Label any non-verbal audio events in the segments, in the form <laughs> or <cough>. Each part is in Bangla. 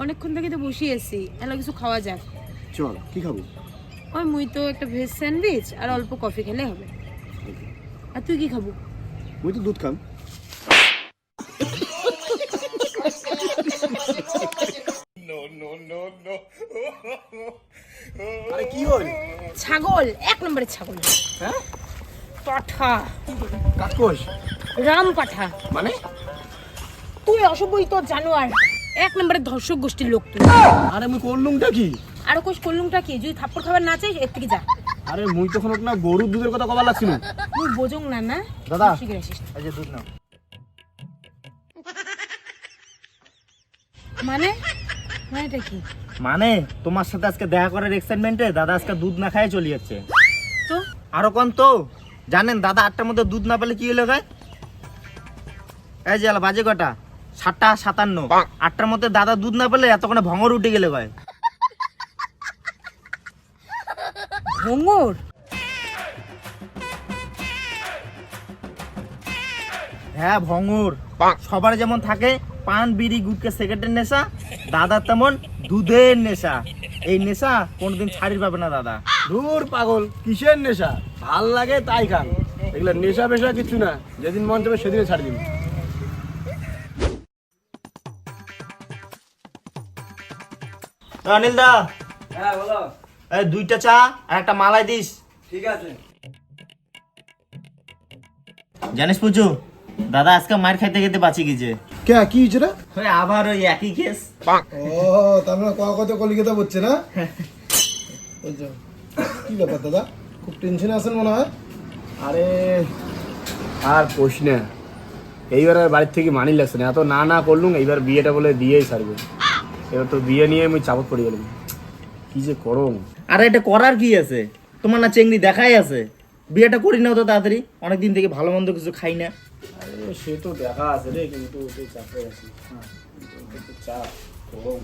অনেকক্ষণ থেকে তো বসে আছি। এলা কিছু খাওয়া যাক। চল কি খাব? ওই মুই তো একটা ভেজ স্যান্ডউইচ আর অল্প কফি খেলে হবে। আর তুই কি খাব? মুই তো দুধ খাম। আরে কি হল? ছাগল এক নম্বরের ছাগল। হ্যাঁ? পাঠা। কাকোশ রাম পাঠা। মানে? তুই অসভ্যই তো জানোয়ার। এক নম্বরের ধর্ষক গোষ্ঠীর লোক তুই। আরে মুই করলুমটা কি? আর কোষ কল্লুংটা কি? যদি থাপ্পড় খাবার না চাই এর থেকে যা। আরে মুই তখন না গরুর দুধের কথা কবার লাগছিল তুই বোঝং না না? দাদা। এই যে দুধ নাও। মানে? মানেটা কি? মানে তোমার সাথে আজকে দেখা করার এক্সাইটমেন্টে দাদা আজকে দুধ না খায় চলে যাচ্ছে। তো? আরও কোন তো? জানেন দাদা আটটার মধ্যে দুধ না পেলে কি হলো গায়? এই যে আলা বাজে কটা সাতটা সাতান্ন। আটটার মধ্যে দাদা দুধ না পেলে এতক্ষণে ভঙর উঠে গেলে গায় ভঙ্গর হ্যাঁ ভঙুর। সবার যেমন থাকে পান বিড়ি গুটকে সিগারেটের নেশা দাদার তেমন দুধের নেশা। এই নেশা কোনোদিন ছাড়ির পাবে না দাদা। দূর পাগল কিসের নেশা? ভালো লাগে তাই খান। এগুলো নেশা পেশা কিছু না যেদিন মন যাবে সেদিনে ছাড়ি দিন অনিল দা। হ্যাঁ বলো। এই দুইটা চা আর একটা মালাই দিস। ঠিক আছে। জানিস পুচু দাদা আজকে মার খাইতে খেতে বাঁচি গেছে। কে কি হয়েছে রে? ওই আবার ওই একই কেস ও তার মানে কথা কথা কলিকাতা বলছে না? বুঝছ। কি ব্যাপার দাদা? খুব টেনশনে আছেন মনে হয়? আরে আর পোষ না এইবার আর বাড়ির থেকে মানি লাগছে না এত না না করলুম এইবার বিয়েটা বলে দিয়েই সারবে এবার তো বিয়ে নিয়ে আমি চাপত পড়ে গেলাম। কি যে করম? আর এটা করার কি আছে? তোমার না চেংড়ি দেখাই আছে। বিয়েটা করি নাও তো তাড়াতাড়ি। অনেকদিন থেকে ভালো মন্দ কিছু খাই না। আরে সে তো দেখা আছে রে কিন্তু ওকে চাপে আছি। হ্যাঁ, চাপ করম।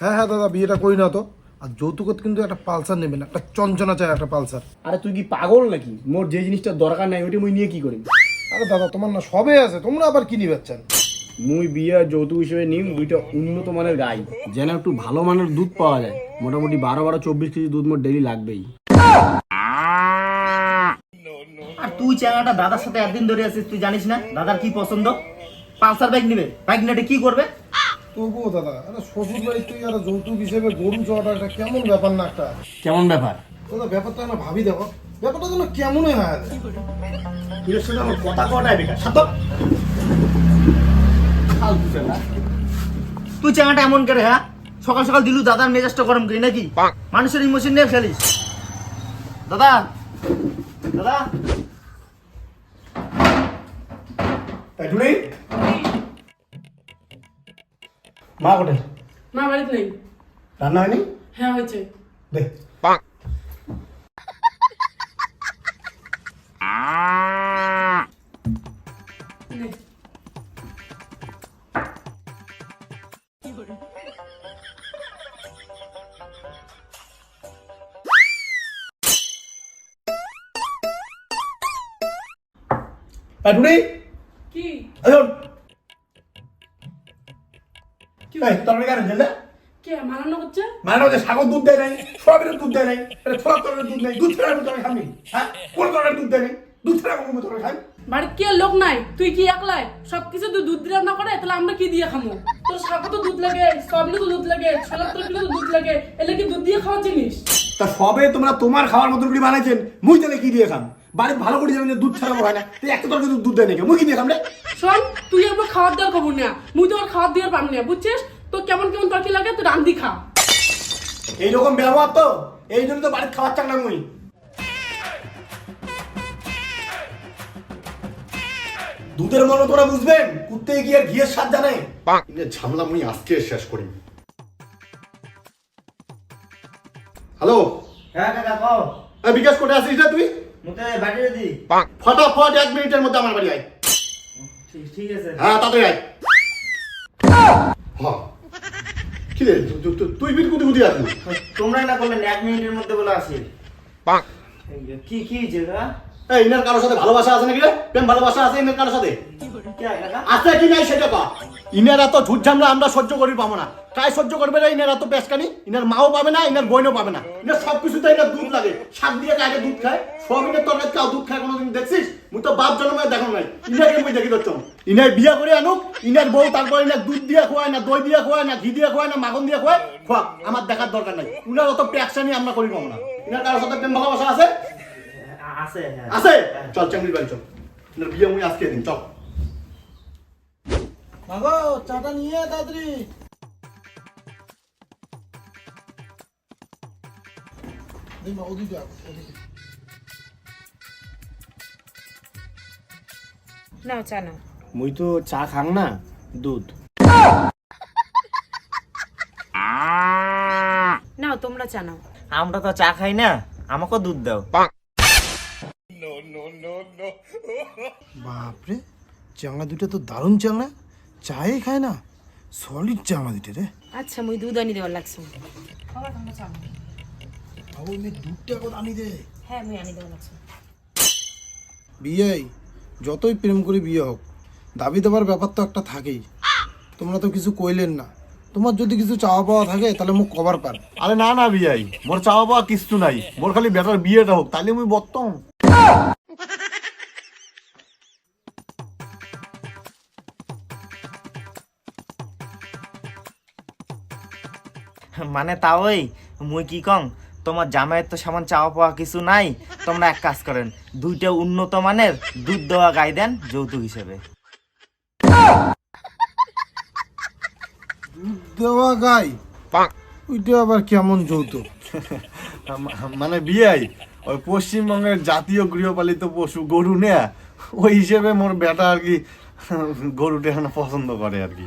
হ্যাঁ হ্যাঁ দাদা বিয়েটা করি না তো। আর যৌতুকত কিন্তু একটা পালসার নেবেন একটা চঞ্চনা চাই একটা পালসার। আরে তুই কি পাগল নাকি? মোর যে জিনিসটা দরকার নাই ওইটা মুই নিয়ে কি করি? আরে দাদা তোমার না সবে আছে তোমরা আবার কি নিবেচ্ছেন মুই বিয়ে যৌতুক হিসেবে নিম দুইটা উন্নত মানের গাই যেন একটু ভালো মানের দুধ পাওয়া যায় মোটামুটি বারো বারো চব্বিশ কেজি দুধ মোট ডেলি লাগবেই আর তুই চ্যাংড়াটা দাদার সাথে একদিন ধরে আছিস তুই জানিস না দাদার কি পছন্দ পালসার বাইক নিবে বাইক নিয়ে কি করবে তবুও দাদা আরে শ্বশুর বাড়ির থেকে আর যৌতুক হিসেবে গরু চড়াটা একটা কেমন ব্যাপার না একটা কেমন ব্যাপার দাদা ব্যাপারটা না ভাবি দেখো ব্যাপারটা যেন কেমনই হয় সাথে আমার কথা কটাই বেকার। তুই চ্যাংড়াটা এমন করে হ্যাঁ? সকাল সকাল দিলু দাদার মেজাজটা গরম করি নাকি? মানুষের ইমোশন নিয়ে খেলিস। দাদা দাদা। মা কোটে মা বাড়িতে নেই। রান্না হয়নি? হ্যাঁ হয়েছে। দে। <laughs> টুনি কি শোন। কি তরকারি কারে দিলে কে মারানো করছে মানে হচ্ছে সাগর দুধ দেয় নাই সোয়াবিনের দুধ দেয় নাই এটা ছোলা তরকারির দুধ নেই দুধ ছাড়া আমি তরকারি খাবি হ্যাঁ কোন তরকারির দুধ দেয় নাই দুধ ছাড়া কোনো তরকারি খাই বাড়িতে কি আর লোক নাই তুই কি একলাই সবকিছু তুই দুধ দিয়ে রান্না করে তাহলে আমরা কি দিয়ে খামো তোর তো দুধ লাগে তো দুধ লাগে ছোলার তরকারি তো দুধ লাগে এলে কি দুধ দিয়ে খাওয়ার জিনিস তা সবে তোমরা তোমার খাওয়ার মতন করে বানাইছেন মুই তাহলে কি দিয়ে খাম বাড়ির ভালো করে জানেন যে দুধ ছাড়া হয় না। তো একটা তরকারি দুধ দেয় নাকি? কি দিয়ে খাম রে শোন তুই একবার খাওয়ার দেওয়ার খবর না। মুই তো আর খাওয়ার দেওয়ার পাম না বুঝছিস? তো কেমন কেমন তরকারি লাগে তুই রান্দি খা। এইরকম ব্যবহার তো এই জন্য তো বাড়ির খাওয়ার চাক না মুই। দুধের মনে তোরা বুঝবেন কুত্তে গিয়ে আর ঘিয়ের স্বাদ জানে। ঝামলা মুই আজকে শেষ করি। হ্যালো? হ্যাঁ কাকা কও। বিকাশ কোটে আসিস না তুই? বাড়ি ফটাফট এক মিনিটের মধ্যে আমার বাড়ি আয়। ঠিক ঠিক আছে। হ্যাঁ তাড়াতাড়ি আয়। হ্যাঁ। কি রে তুই বিট কুদি কুদি আসবি তোমরাই না এক মিনিটের মধ্যে বলে আসি। কি কি এই ইনার কারোর সাথে ভালোবাসা আছে নাকি রে? প্রেম ভালোবাসা আছে ইনার কারোর সাথে? আছে কি নাই সেটা ইনার এত ঝুট ঝামলা আমরা সহ্য করি পাবো না। কায় সহ্য করবে না ইনার এত পেশকানি। ইনার মাও পাবে না ইনার বোনও পাবে না। ইনার সব কিছুতে ইনার দুধ লাগে। শাক দিয়ে কাকে দুধ খায়? সোয়াবিনের তরকারি কাউ দুধ খায় কোনোদিন দেখছিস? মুই তো বাপ জন্মে দেখো নাই। ইনাকে মুই দেখি দচ্ছ ইনার বিয়া করে আনুক ইনার বউ তারপর ইনার দুধ দিয়ে খোয়ায় না দই দিয়ে খোয়ায় না ঘি দিয়ে খোয়ায় না মাখন দিয়ে খোয়ায় খোয়া আমার দেখার দরকার নাই। উনার অত পেশকানি আমরা করি পাবো না। ইনার কারোর সাথে প্রেম ভালোবাসা আছে? আছে হ্যাঁ। আছে? চল চাকরির বাড়ি চল। ইনার বিয়ে মুই আজকে দিন চল। মাগো চাটা নিয়ে আয় তাড়াতাড়ি। দিই ওদিকে ওদিকে। নাও চা নাও। মুই তো চা খাং না দুধ। নাও তোমরা চা নাও। আমরা তো চা খাই না আমাকেও দুধ দাও। বাপরে চাংড়া দুটো তো দারুণ চাংড়া চাই খায় না? সলিড চাংড়া দুটো রে। আচ্ছা মুই দুধ আনি দেওয়ার লাগছে বাবা চা মেয়ে দুধটা এখন আনি দে। হ্যাঁ মুই আনি দেওয়ার লাগছে। বিয়ে যতই প্রেম করে বিয়ে হোক দাবি দেওয়ার ব্যাপার তো একটা থাকেই। তোমরা তো কিছু কইলেন না। তোমার যদি কিছু চাওয়া পাওয়া থাকে তাহলে মুখ কভার পার আরে না না বিয়াই। মোর চাওয়া পাওয়া কিছু নাই। মোর খালি বেটার বিয়েটা হোক তাইলে মুই বর্তম মানে তাওই মুই কি কং তোমার জামাইয়ের তো সামান চাওয়া পাওয়া কিছু নাই তোমরা এক কাজ করেন দুইটা উন্নত মানের দুধ দেওয়া গাই দেন যৌতুক হিসেবে। দেওয়া গাই? ওইটা আবার কেমন যৌতুক? <laughs> মানে বিয়াই ওই পশ্চিমবঙ্গের জাতীয় গৃহপালিত পশু গরু নেয়া ওই হিসেবে মোর বেটা আর কি গরুটা এখন পছন্দ করে আর কি।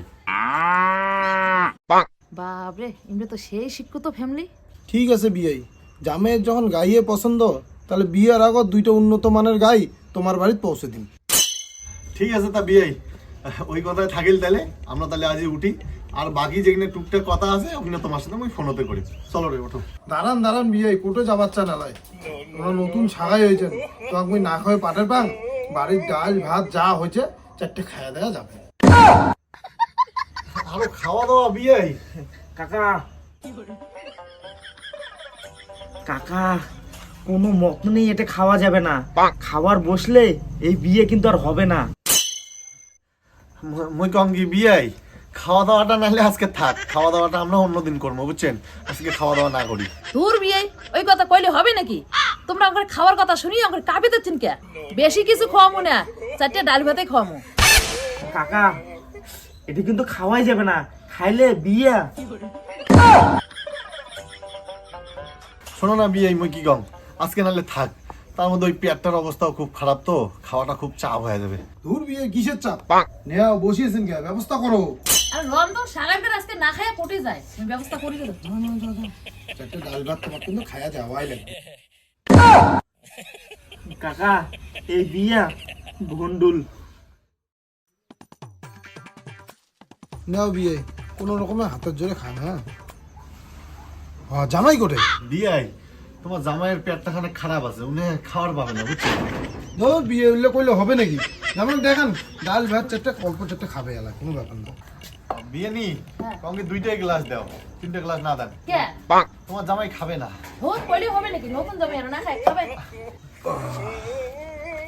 বাপরে এমনি তো সেই শিক্ষিত ফ্যামিলি ঠিক আছে বিয়াই জামের যখন গাইয়ে পছন্দ তাহলে বিয়ের আগত দুইটা উন্নত মানের গাই তোমার বাড়িতে পৌঁছে দিন। ঠিক আছে তা বিয়াই ওই কথায় থাকিল তাহলে আমরা তাহলে আজই উঠি। আর বাকি যেখানে টুকটাক কথা আছে ওখানে তোমার সাথে আমি ফোনতে করি। চলো রে ওঠো। দাঁড়ান দাঁড়ান বিয়াই কোটে যাবার চা নালায় তোমরা নতুন সাগাই হয়েছেন। তোমাকে আমি না খাওয়াই পাটের পান বাড়ির ডাল ভাত যা হয়েছে চারটে খাওয়া দেওয়া যাবে। আরও খাওয়া দাওয়া বিয়াই। কাকা। কাকা কোনো মত নেই এটা খাওয়া যাবে না। খাবার বসলে এই বিয়ে কিন্তু আর হবে না। মই মুই কম কি বিয়াই। খাওয়া দাওয়াটা নাহলে আজকে থাক। খাওয়া দাওয়াটা আমরা অন্যদিন করব বুঝছেন? আজকে খাওয়া দাওয়া না করি। দূর বিয়ে ওই কথা কইলে হবে নাকি? তোমরা আমার খাওয়ার কথা শুনি আমার কাঁপে দিচ্ছেন কে? বেশি কিছু খাওয়ামো না চারটে ডাল ভাতে খাওয়ামো। কাকা এটা কিন্তু খাওয়াই যাবে না। খাইলে বিয়ে। শোনো না বিয়াই মুই কি কম? আজকে নাহলে থাক। তার মধ্যে ওই পেটটার অবস্থাও খুব খারাপ তো। খাওয়াটা খুব চাপ হয়ে যাবে। দূর বিয়ে কিসের চাপ? নেও বসিয়েছেন কে? ব্যবস্থা করো। আর রন্ধন সাগারদের আজকে না খাইয়া পটে যায়। ব্যবস্থা করি দেবো চারটে ডাল ভাত তোমার কিন্তু খাওয়া যাওয়াই লাগবে। কাকা এই বিয়া ভন্ডুল নাও বিয়ে। কোনো রকমে হাতের জোরে খান হ্যাঁ হ্যাঁ জামাই কোটে বিয়াই তোমার জামাইয়ের পেটটা খানে খারাপ আছে উনি খাওয়ার পাবে না বুঝছ? ধর বিয়ে উল্লেখ করলে হবে নাকি? যেমন দেখেন ডাল ভাত চারটে অল্প চারটে খাবে এলা কোনো ব্যাপার না। বিয়ে নি কমকে দুইটাই গ্লাস দাও তিনটে গ্লাস না দেন। কে? তোমার জামাই খাবে না। ধর কইলে হবে নাকি? নতুন জমি আর না খাই খাবে।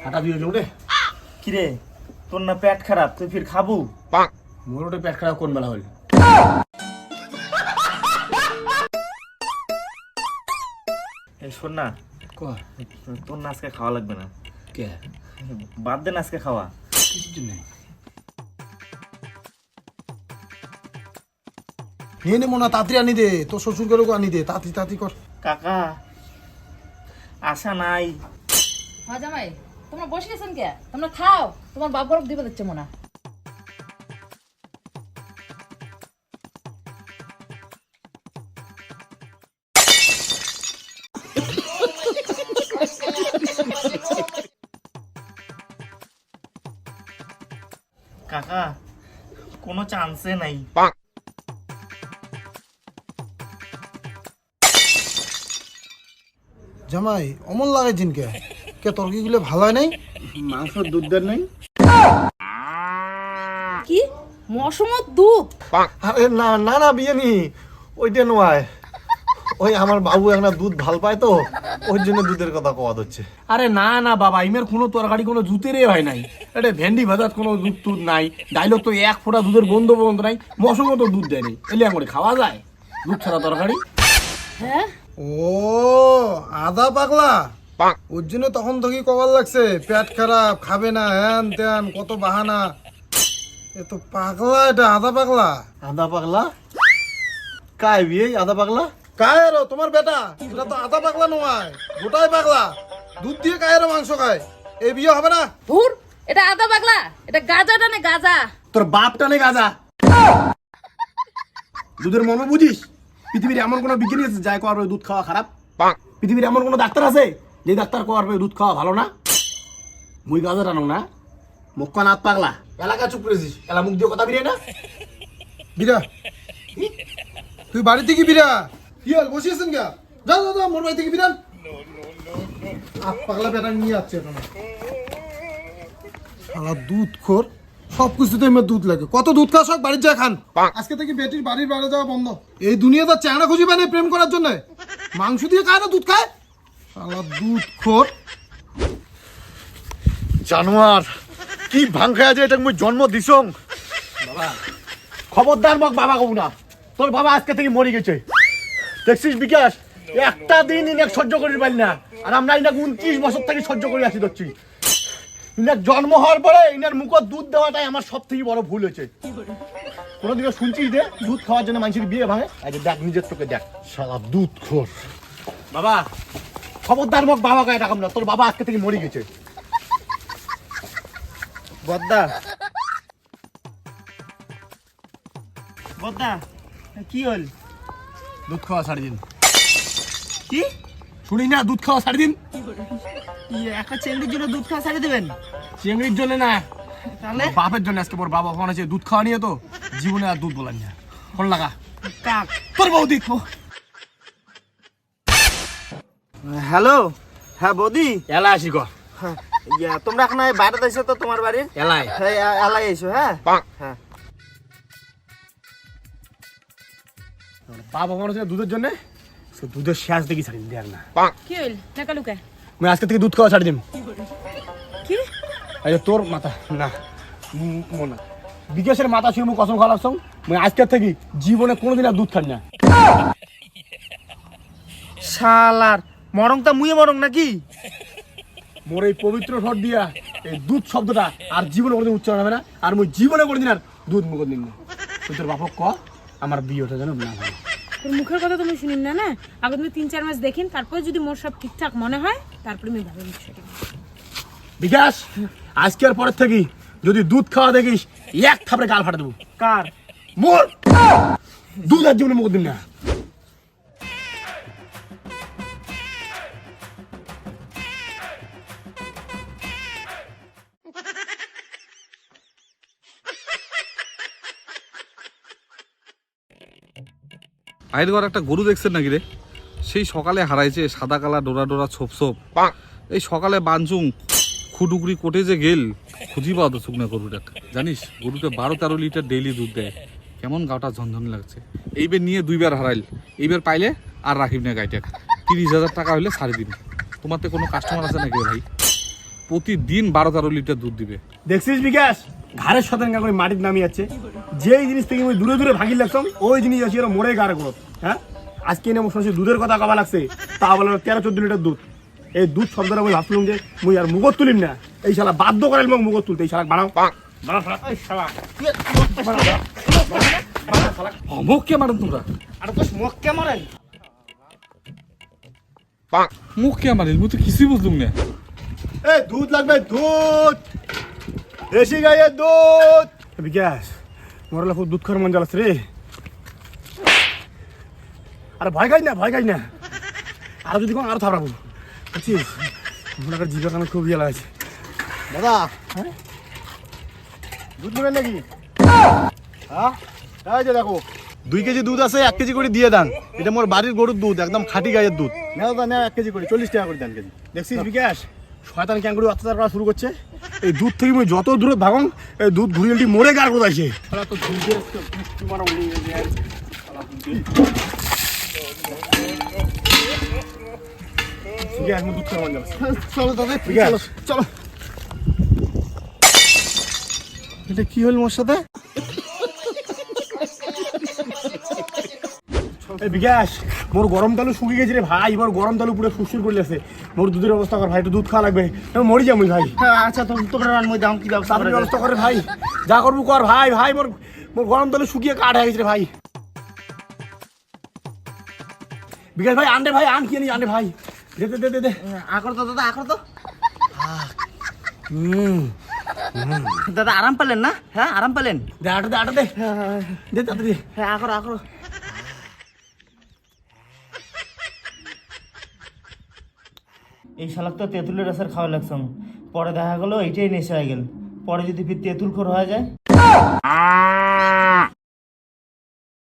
হাঁটা বিয়ে উঠে। কিরে তোর না পেট খারাপ তুই ফির খাবু? মোর ওটা পেট খারাপ কোন বেলা হল। এই শোন না। ক তোর না আজকে খাওয়া লাগবে না। কে? বাদ দেন আজকে খাওয়া। কিছু জন্য। নিয়ে না তাড়াতাড়ি আনি দে। তোর শ্বশুর ঘরেও আনি দে। তাড়াতাড়ি তাড়াতাড়ি কর। কাকা আশা নাই। হ্যাঁ জামাই তোমরা বসিয়েছেন কে তোমরা খাও। তোমার বাপ গরব দিবে দিচ্ছে মনে। চান্সে নাই। জামাই অমন লাগাইছেন কে কে তরকিগুলো ভালো হয় নাই? মাংস দুধ দেন নাই? কি? মসমত দুধ? আরে না না না বিয়ে নি ওইটা নয় ওই আমার বাবু একটা দুধ ভালো পায় তো ওই জন্য দুধের কথা কওয়া হচ্ছে আরে না না বাবা ইমের কোনো তরকারি কোনো জুতেরই হয় নাই। এটা ভেন্ডি ভাজাত কোনো দুধ টুধ নাই ডাইলক তো এক ফোঁটা দুধের গন্ধ বন্ধ নাই মশঙ্গ তো দুধ দেয়নি এলে করে খাওয়া যায় দুধ ছাড়া তরকারি। হ্যাঁ? ও আদা পাগলা? ওর জন্য তখন থেকে কবার লাগছে? পেট খারাপ খাবে না হ্যান ত্যান কত বাহানা। এ তো পাগলা এটা আদা পাগলা। আদা পাগলা? কায় বিয়ে আদা পাগলা? কায়ের তোমার বেটা এটা তো আদা পাগলা নয় গোটাই পাগলা। দুধ দিয়ে কায়ের মাংস খায়। এই বিয়ে হবে না? ধুর এটা আদা পাগলা এটা গাজা টানে গাজা। তোর বাপ টানে গাজা। দুধের মর্ম বুঝিস? পৃথিবীর এমন কোনো বিজ্ঞানী আছে যাই করবে দুধ খাওয়া খারাপ? পৃথিবীর এমন কোনো ডাক্তার আছে যে ডাক্তার করবে দুধ খাওয়া ভালো না? মুই গাজা টানো না। মুখ নাত পাগলা। এলাকা চুপ করেছিস। এলা মুখ দিয়ে কথা বেরিয়ে না। বিরা। তুই বাড়ি থেকে বিরা? কি হল বসিয়েছেন গা? যা যা যা মোর বাড়ি থেকে বিরান আপ পাগলা বেটা নিয়ে যাচ্ছে এখানে। শালা দুধ খোর সব কিছুতে এমনি দুধ লাগে। কত দুধ খাওয়া সব বাড়ির যা খান? আজকে থেকে বেটির বাড়ির বাইরে যাওয়া বন্ধ। এই দুনিয়াতে চ্যাংড়া খুঁজি বানে প্রেম করার জন্য। মাংস দিয়ে খায় না দুধ খায়? শালা দুধ খোর জানোয়ার কি ভাং খায় আছে এটা মুই জন্ম দিছং? খবরদার মক বাবা কব না তোর বাবা আজকে থেকে মরে গেছে। দেখছিস বিকাশ? একটা দিন ইনাক সহ্য করির পারি না। আর আমরা ইনাক উনত্রিশ বছর থেকে সহ্য করে আসি ধরছি ইনার জন্ম হওয়ার পরে ইনার মুখত দুধ দেওয়াটাই আমার সব থেকে বড় ভুল হয়েছে। কোনোদিনও শুনছিস যে দুধ খাওয়ার জন্য মানুষের বিয়ে ভাঙে? যে দেখ, নিজের চোখে দেখ। শালা দুধ খোর। বাবা, খবরদার মক বাবা গায়ে রাখাম না, তোর বাবা আজকে থেকে মরে গেছে। বদ্দা। বদ্দা, কি হল? দুধ খাওয়া ছাড়ি দিন। কি? শুনি না দুধ খাওয়া ছাড়ি দিন। একটা চেংড়ির জন্য দুধ খাওয়া ছাড়ে দেবেন? চিংড়ির জন্য না। তাহলে? বাপের জন্য আজকে মোর বাবা ফোন আছে দুধ খাওয়া নিয়ে তো। জীবনে আর দুধ বলান না ফোন লাগা। কাক? তোর বৌদি। হ্যালো? হ্যাঁ বৌদি? এলা আসি কর। হ্যাঁ, তোমরা এখন বাইরে এসো তো তোমার বাড়ির এলাই। হ্যাঁ এলাই এসো হ্যাঁ? হ্যাঁ। বাবা আছে দুধের জন্য? সে দুধের শেষ দেখি ছাড়ি দেখ না। কি হইল? নাকা লুকা আমি আজকে থেকে দুধ খাওয়া ছাড়ি দিন কি? আরে তোর মাথা না বিকাশের মাথা মুখ কসম খাওয়া লাগছ আমি আজকে থেকে জীবনে কোনোদিন আর দুধ খাই না। শালার মরংটা মুয়ে মরং নাকি? মোর এই পবিত্র ঠট দিয়া এই দুধ শব্দটা আর জীবনে কোনোদিন উচ্চারণ হবে না। আর মুই জীবনে কোনোদিন আর দুধ মুখ দিন না। তোর বাপক ক? আমার বিয়েটা যেন না হয়। তোর মুখের কথা তুমি শুনিন না না? আগে তুমি তিন চার মাস দেখেন তারপরে যদি মোর সব ঠিকঠাক মনে হয় তারপরে আমি ভাবে বিষয়টা বিকাশ আজকের পরের থেকে যদি দুধ খাওয়া দেখিস এক থাপড়ে গাল ফাটা দেবো। কার? মোর! দুধ আর জীবনে মুখ দিন না। আইর ঘর একটা গরু দেখছেন নাকি রে? সেই সকালে হারাইছে সাদা কালা ডোরা ডোরা ছোপ ছোপ। এই সকালে বাঞ্চুং খুটুকুরি কোটে যে গেল খুঁজি পাওয়া তো শুকনা গরুটা জানিস গরুটা বারো তেরো লিটার ডেইলি দুধ দেয়। কেমন গাটা ঝনঝন লাগছে। এইবার নিয়ে দুইবার হারাইল। এইবার পাইলে আর রাখিব না গাইটা তিরিশ হাজার টাকা হইলে সাড়ে দিন তোমার তো কোনো কাস্টমার আছে নাকি ভাই? প্রতিদিন বারো তেরো লিটার দুধ দিবে। দেখছিস বিকাশ? ঘাড়ের করে মাটির নামিয়ে যাচ্ছে যেই জিনিস থেকে আমি দূরে দূরে ভাগি লাগতাম ওই জিনিস আছে এরা মোড়ে গাড়ে গ্রোথ হ্যাঁ? আজকে এনে শুনছি দুধের কথা কবা লাগছে তা বলে তেরো চোদ্দ লিটার দুধ। এই দুধ শব্দটা আমি ভাবছিলাম যে মুই আর মুগত তুলিম না। এই শালা বাধ্য করে মোক মুগত তুলতে এই শালা শালা। মুখ কে মারেন তোমরা। আর তো মুখ কে মারেন? মুখ কে মারেন মুই তো কিছুই বুঝলুম না। এই দুধ লাগবে দুধ। দেশি গাইয়ের দুধ। বিকাশ। মরলা খুব দুধ খাওয়ার মন জ্বালাচ্ছে রে। আরে ভয় খাই না ভয় খাই না। আরও যদি কোন আরও থাপড়াবো। বুঝছিস? মনে কর জিভে কানে খুব ইয়ে লাগছে দাদা দুধ নেবেন নাকি? হ্যাঁ? এই যে দেখো। দুই কেজি দুধ আছে এক কেজি করে দিয়ে দেন। এটা মোর বাড়ির গরুর দুধ একদম খাঁটি গাইয়ের দুধ। না দাদা নেও এক কেজি করে চল্লিশ টাকা করে দেন কেজি। দেখছিস বিকাশ? শয়তান ক্যাঙ্গুরি অত্যাচার করা শুরু করছে। এই দুধ থেকে মুই যত দূরে ভাগং এই দুধ ঘুরিয়ে উল্টি মরে গার কোথায় সে এটা কি হল মোর সাথে? বিকাশ মোর গরম তালু শুকিয়ে গেছে রে ভাই মোর গরম তালু পুরো সুসুর করে গেছে মোর দুধের ব্যবস্থা কর ভাই একটু দুধ খাওয়া লাগবে। মরি যাব ভাই। হ্যাঁ, আচ্ছা তো তোমরা রান মই দাম কি ব্যবস্থা ব্যবস্থা করে ভাই। যা করব কর ভাই ভাই মোর মোর গরম তালু শুকিয়ে কাঠ হয়ে গেছে রে ভাই। বিকাশ ভাই আনরে ভাই আন কি নি আনরে ভাই। দে দে দে দে দে। আকর তো দাদা আকর তো। হুম দাদা আরাম পেলেন না? হ্যাঁ আরাম পেলেন? দে আটা দে আটা দে। দে তাড়াতাড়ি। হ্যাঁ আকর আকর এই শালাক তো তেঁতুলের রসের খাওয়া লাগছাম পরে দেখা গেলো, এইটাই নেশা হয়ে গেল। পরে যদি ফির তেঁতুল খোর হয়ে যায়?